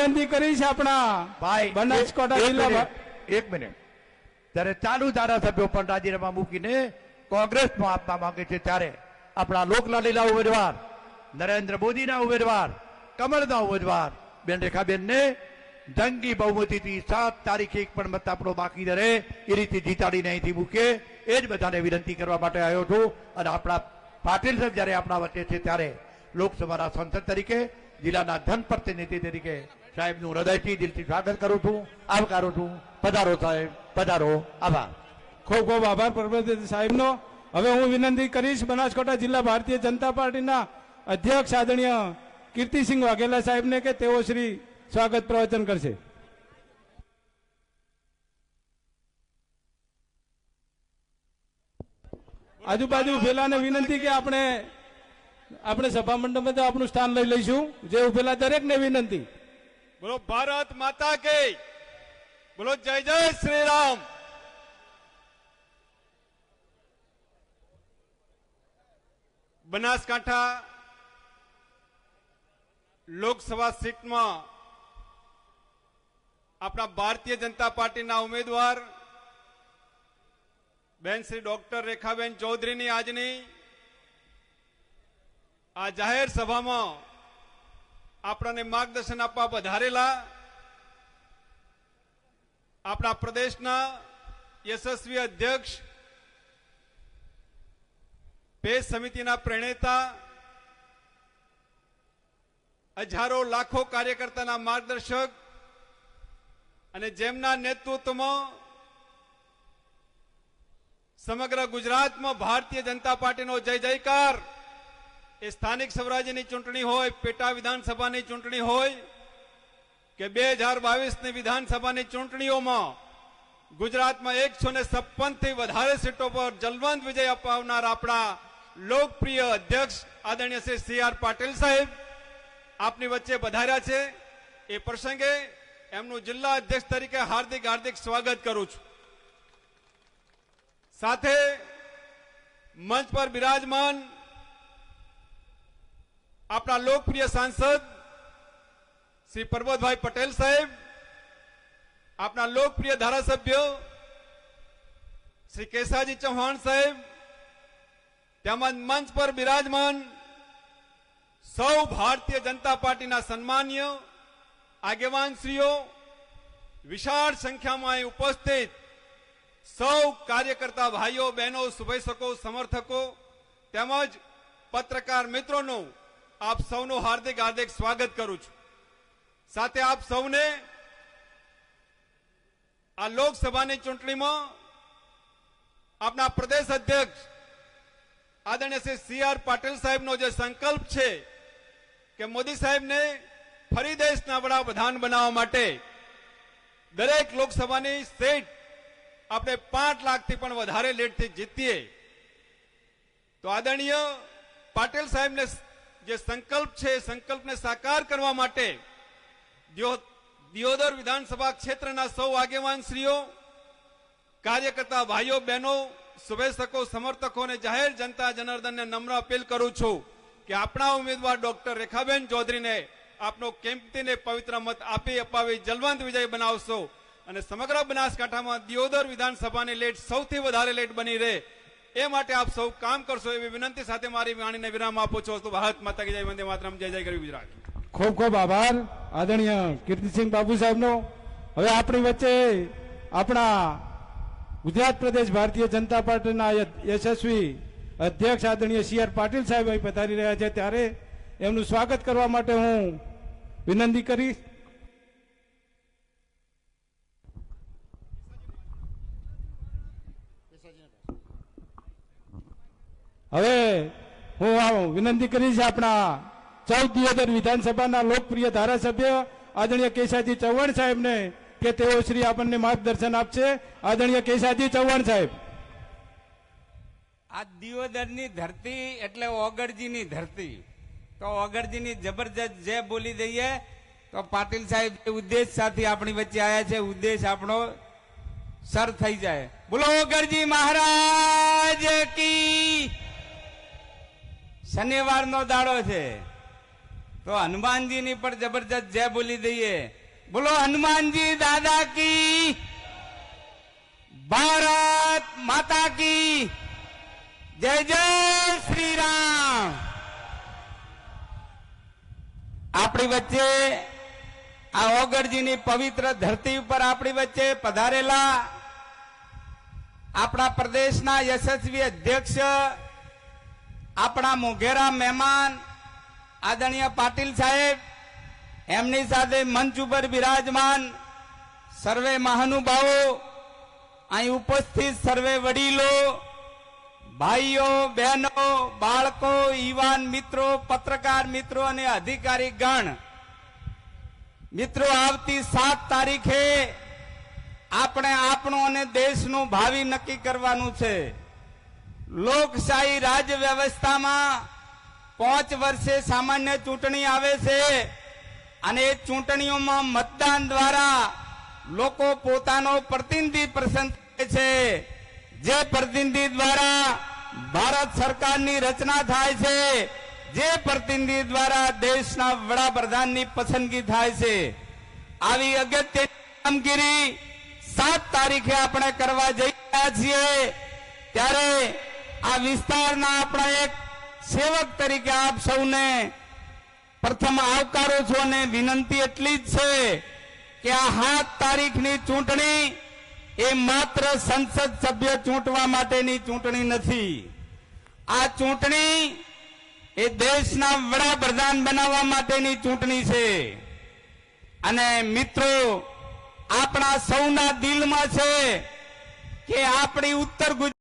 વિનંતી કરી છે આપણા ભાઈ બનાસકાંઠા જિલ્લા મિનિટ, એક મિનિટ. ત્યારે ચાલુ ધારાસભ્યો પણ રાજીનામા મૂકીને કોંગ્રેસમાં આપવા માંગે છે ત્યારે આપણા લોકલાલીના ઉમેદવાર નરેન્દ્ર મોદીના ઉમેદવાર કમળના ઉમેદવાર બેન રેખાબેનને જંગી બહુમતીથી સાત તારીખે એક પણ મત આપણો બાકી રહે એ રીતે જીતાડીને અહીંથી મૂકે. એ જ બધાને વિનંતી કરવા માટે આવ્યો છું. અને આપણા પાટીલ સાહેબ જ્યારે આપણા વચ્ચે છે ત્યારે લોકસભાના સંસદ તરીકે જિલ્લાના ધન પ્રતિનિધિ તરીકે સાહેબનું હૃદયથી દિલથી સ્વાગત કરું છું, આવકારું છું. પધારો સાહેબ, પધારો. આભાર. ખૂબ ખૂબ આભાર પરબત સાહેબનો. હવે હું વિનંતી કરીશ, બનાસકાંઠા જિલ્લા ભારતીય જનતા પાર્ટીના અધ્યક્ષ આદરણીય કીર્તિસિંહ વાઘેલા સાહેબને કે તેઓ શ્રી સ્વાગત પ્રવચન કરશે. આજુબાજુ ઉભેલાને વિનંતી કે આપણે આપણે સભા મંડપમાં તો આપણું સ્થાન લઈ લઈશું. જે ઉભેલા દરેકને વિનંતી. બોલો ભારત માતા કે બોલો જય જય શ્રી રામ બનાસકાંઠા લોકસભા સીટમાં આપણા ભારતીય જનતા પાર્ટીના ઉમેદવાર બેન શ્રી ડોક્ટર રેખાબેન ચૌધરીની આજની આ જાહેર સભામાં આપણને માર્ગદર્શન આપવા વધારેલા આપણા પ્રદેશના યશસ્વી અધ્યક્ષ પેજ સમિતિના પ્રણેતા, હજારો લાખો કાર્યકર્તાના માર્ગદર્શક અને જેમના નેતૃત્વમાં સમગ્ર ગુજરાતમાં ભારતીય જનતા પાર્ટીનો જય જયકાર. એ સ્થાનિક સ્વરાજ્યની ચૂંટણી હોય, પેટા વિધાનસભાની ચૂંટણી હોય, કે બે હજાર બાવીસની વિધાનસભાની ચૂંટણીઓમાં ગુજરાતમાં એકસો ને થી વધારે સીટો પર જલવંત વિજય અપાવનાર આપણા લોકપ્રિય અધ્યક્ષ આદરણીય શ્રી સી આર પાટીલ સાહેબ આપની વચ્ચે વધાર્યા છે. એ પ્રસંગે એમનું જિલ્લા અધ્યક્ષ તરીકે હાર્દિક હાર્દિક સ્વાગત કરું છું. સાથે મંચ પર બિરાજમાન આપણા લોકપ્રિય સાંસદ શ્રી પરબતભાઈ પટેલ સાહેબ, આપણા લોકપ્રિય ધારાસભ્ય શ્રી કેસાજી ચૌહાણ સાહેબ, તેમજ મંચ પર બિરાજમાન સૌ ભારતીય જનતા પાર્ટીના સન્માન્ય આગેવાનશ્રીઓ, વિશાળ સંખ્યામાં ઉપસ્થિત સૌ કાર્યકર્તા ભાઈઓ, બહેનો, શુભેચ્છકો, સમર્થકો તેમજ પત્રકાર મિત્રોનું આપ સૌનું હાર્દિક હાર્દિક સ્વાગત કરું છું. સાથે આપ સૌને આ લોકસભાની ચૂંટણીમાં આપના પ્રદેશ અધ્યક્ષ આદરણીય શ્રી સી આર પાટીલ સાહેબનો જે સંકલ્પ છે કે મોદી સાહેબને ફરી દેશના વડાપ્રધાન બનાવવા માટે દરેક લોકસભાની સીટ આપણે પાંચ લાખથી પણ વધારે લીડથી જીતીએ. તો આદરણીય પાટીલ સાહેબને જે સંકલ્પ છે, સંકલ્પને સાકાર કરવા માટે દિયોદર વિધાનસભા ક્ષેત્રના સૌ આગેવાનશ્રીઓ, કાર્યકર્તા ભાઈઓ, બહેનો, શુભેચ્છકો સમર્થકો અને જાહેર જનતા જનાર્દનને નમ્ર અપીલ કરું છું કે આપણા ઉમેદવાર ડોક્ટર રેખાબેન ચૌધરીને આપનો કેમ્પતીને પવિત્ર મત આપી, અપાવી, જલવંત વિજય બનાવશો અને સમગ્ર બનાસકાંઠામાં દિયોદર વિધાનસભાની લેટ સૌથી વધારે લેટ બની રહે એ માટે આપ સૌ કામ કરશો એવી વિનંતી સાથે મારી વાણીને વિરામ આપું છું. તો ભારત માતા કી જય, વંદે માતરમ, જય જય ગરી ગુજરાત. ખૂબ ખૂબ આભાર આદરણીય કીર્તિસિંહ બાબુ સાહેબનો. હવે આપણી વચ્ચે આપણા ગુજરાત પ્રદેશ ભારતીય જનતા પાર્ટીના યશસ્વી અધ્યક્ષ આદરણીય સી આર પાટીલ સાહેબ અહીં પધારી રહ્યા છે. ત્યારે એમનું સ્વાગત કરવા માટે હું વિનંતી કરીશ. હવે હું વિનંતી કરીશ આપણા ચૌદ દિયોદર વિધાનસભાના લોકપ્રિય ધારાસભ્ય આદરણીય કેશાજી ચૌહાણ સાહેબને કે તેઓ શ્રી આપણને માર્ગદર્શન આપશે. આદરણીય કેશાજી ચૌહાણ સાહેબ. આ દિયોદરની ધરતી એટલે ઓગળજીની ધરતી. તો ઓગળજીની જબરજસ્ત જે બોલી દઈએ, તો પાટીલ સાહેબ ઉદ્દેશ સાથે આપણી વચ્ચે આવ્યા છે. ઉદ્દેશ આપણો સર થઈ જાય. બોલો, ઓગળજી મહારાજ કી શનિવારનો દાડો છે. તો હનુમાનજીની પણ જબરજસ્ત જય બોલી દઈએ. બોલો, હનુમાનજી દાદા કી, ભારત માતા કી, જય જય શ્રી રામ આપણી વચ્ચે આ ઓગળજીની પવિત્ર ધરતી ઉપર આપણી વચ્ચે પધારેલા આપણા પ્રદેશના યશસ્વી અધ્યક્ષ આપણા મોઘેરા મહેમાન આદરણીય પાટીલ સાહેબ, એમની સાથે મંચ ઉપર બિરાજમાન સર્વે મહાનુભાવો, અહીં ઉપસ્થિત સર્વે વડીલો, ભાઈઓ, બહેનો, બાળકો, યુવાન મિત્રો, પત્રકાર મિત્રો અને અધિકારી ગણ. મિત્રો, આવતી સાત તારીખે આપણે આપણું અને દેશનું ભાવિ નક્કી કરવાનું છે. લોકશાહી રાજ વ્યવસ્થામાં પાંચ વર્ષે સામાન્ય ચૂંટણી આવે છે અને એ ચૂંટણીઓમાં મતદાન દ્વારા લોકો પોતાનો પ્રતિનિધિ પસંદ કરે છે. જે પ્રતિનિધિ દ્વારા ભારત સરકારની રચના થાય છે, જે પ્રતિનિધિ દ્વારા દેશના વડાપ્રધાનની પસંદગી થાય છે. આવી અગત્યની કામગીરી સાત તારીખે આપણે કરવા જઈ રહ્યા છીએ. ત્યારે આ વિસ્તારના આપણા એક સેવક તરીકે આપ સૌને પ્રથમ આવકારું છું અને વિનંતી એટલી જ છે કે આ સાત તારીખની ચૂંટણી એ માત્ર સંસદ સભ્ય ચૂંટવા માટેની ચૂંટણી નથી. આ ચૂંટણી એ દેશના વડાપ્રધાન બનાવવા માટેની ચૂંટણી છે. અને મિત્રો, આપણા સૌના દિલમાં છે કે આપણી ઉત્તર ગુજરાત